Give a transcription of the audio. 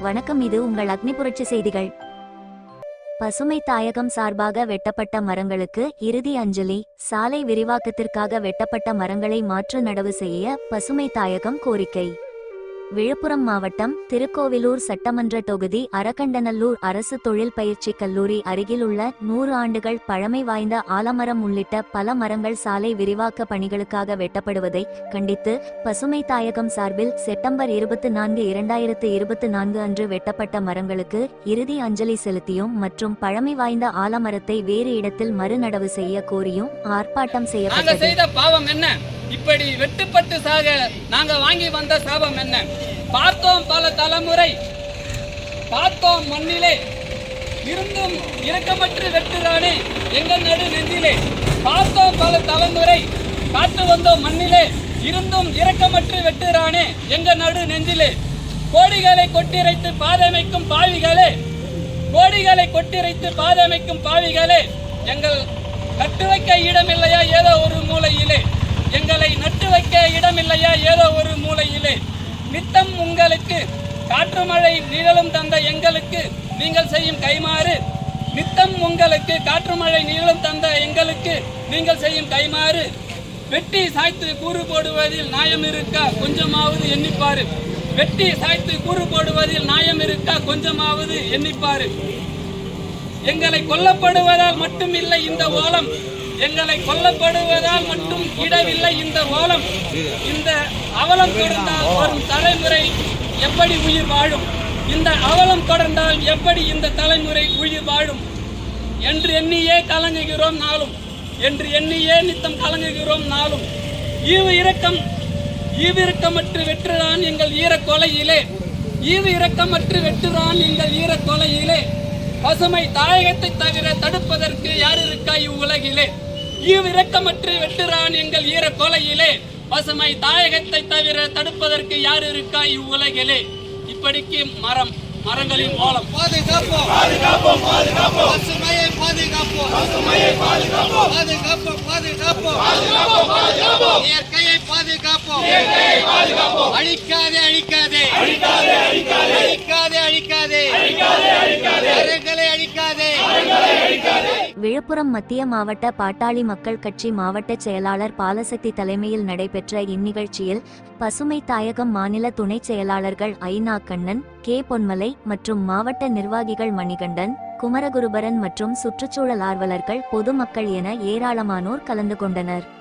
வணக்கம் இது உங்கள் அக்னி புரட்சி செய்திகள். பசுமை தாயகம் சார்பாக வெட்டப்பட்ட மரங்களுக்கு இறுதி அஞ்சலி சாலை விரிவாக்கத்திற்காக வெட்டப்பட்ட மரங்களை மாற்று நடவு செய்ய பசுமை தாயகம் கோரிக்கை. விழுப்புரம் மாவட்டம் திருக்கோவிலூர் சட்டமன்ற தொகுதி அரக்கண்டநல்லூர் அரசு தொழில் பயிற்சி கல்லூரி அருகிலுள்ள நூறு ஆண்டுகள் பழமை வாய்ந்த ஆலமரம் உள்ளிட்ட பல மரங்கள் சாலை விரிவாக்க பணிகளுக்காக வெட்டப்படுவதை கண்டித்து பசுமை தாயகம் சார்பில் செப்டம்பர் இருபத்தி நான்கு இரண்டாயிரத்து இருபத்தி நான்கு அன்று வெட்டப்பட்ட மரங்களுக்கு இறுதி அஞ்சலி செலுத்தியும் மற்றும் பழமை வாய்ந்த ஆலமரத்தை வேறு இடத்தில் மறுநடவு செய்ய கோரியும் ஆர்ப்பாட்டம் செய்யப்பட்டது. இப்படி வெட்டுப்பட்டு சாக நாங்க வாங்கி வந்த சாபம் என்ன? பார்த்தோம் பல தலைமுறை. பார்த்தோம் மண்ணிலே. இருந்தும் இரக்கமற்று வெட்டுறானே எங்கள் நடு நெஞ்சிலே. பார்த்தோம் பல தலைமுறை. காத்து வந்தோம் மண்ணிலே. இருந்தும் இரக்கமற்று வெட்டுறானே எங்க நடு நெஞ்சிலே. கோடிகளை கொட்டிரைத்து பாதமைக்கும் பாவிகளே. கோடிகளை கொட்டிரைத்து பாதமைக்கும் பாவிகளே. எங்கள் நட்டு வைக்க இடமில்லையா ஏதோ ஒரு மூலையிலே. எங்களை நட்டு வைக்க இடமில்லையா? ஏதோ ஒரு மூலையிலே. நித்தம் உங்களுக்கு. காற்று மழை நிழலும் தந்த எங்களுக்கு. நீங்கள் செய்யும் கைமாறு நித்தம் உங்களுக்கு. காற்று மழை நிழலும் தந்த எங்களுக்கு. நீங்கள் செய்யும் கைமாறு வெட்டி சாய்த்து கூறு போடுவதில் நாயம் இருக்கா? கொஞ்சமாவது எண்ணிப்பாரு. வெட்டி சாய்த்து கூறு போடுவதில் நாயம் இருக்கா? கொஞ்சமாவது எண்ணிப்பாரு. எங்களை கொல்லப்படுவதால் மட்டும் இல்லை இந்த ஓலம். எங்களை கொல்லப்படுவதால் மட்டும் இடவில்லை இந்த ஓலம். இந்த அவலம் தொடர்ந்தால் வரும் தலைமுறை எப்படி உயிர் வாழும்? இந்த அவலம் தொடர்ந்தால் எப்படி இந்த தலைமுறை உயிர் வாழும்? என்று எண்ணியே கலங்குகிறோம் நாளும். என்று எண்ணியே நித்தம் கலங்குகிறோம் நாளும். ஈவு இரக்கம் ஈவு இரக்கமற்று வெற்றுதான் எங்கள் ஈர கொலையிலே. ஈவு இரக்கமற்று வெற்றுதான் எங்கள் ஈர கொலையிலே. பசுமை தாயகத்தை தவிர தடுப்பதற்கு யார் இருக்கா இவ்வுலகிலே? ஈவிரக்கமற்று வெட்டுறான் எங்கள் ஈர கொலையிலே பசுமை தாயகத்தை தவிர தடுப்பதற்கு யார் இருக்கா இவ்வுலகிலே? இப்படிக்கு மரம் மரங்களின் மூலம் பாதுகாப்போம். பாதுகாப்போம் பாதுகாப்போம். பசுமையை பாதுகாப்போம். பசுமையை பாதுகாப்போம். பாதுகாப்போம் பாதுகாப்போம். பாதுகாப்போம் பாதுகாப்போம். இயற்கையை பாதுகாப்போம். இயற்கையை பாதுகாப்போம். அழிக்காதே அழிக்காதே. அழிக்காதே அழிக்காதே. அழிக்காதே அழிக்காதே. அழிக்காதே விழுப்புரம் மத்திய மாவட்ட பாட்டாளி மக்கள் கட்சி மாவட்ட செயலாளர் பாலசக்தி தலைமையில் நடைபெற்ற இந்நிகழ்ச்சியில் பசுமை தாயகம் மாநில துணைச் செயலாளர்கள் ஐநா கண்ணன் கே பொன்மலை மற்றும் மாவட்ட நிர்வாகிகள் மணிகண்டன் குமரகுருபரன் மற்றும் சுற்றுச்சூழல் ஆர்வலர்கள் பொதுமக்கள் என ஏராளமானோர் கலந்து கொண்டனர்.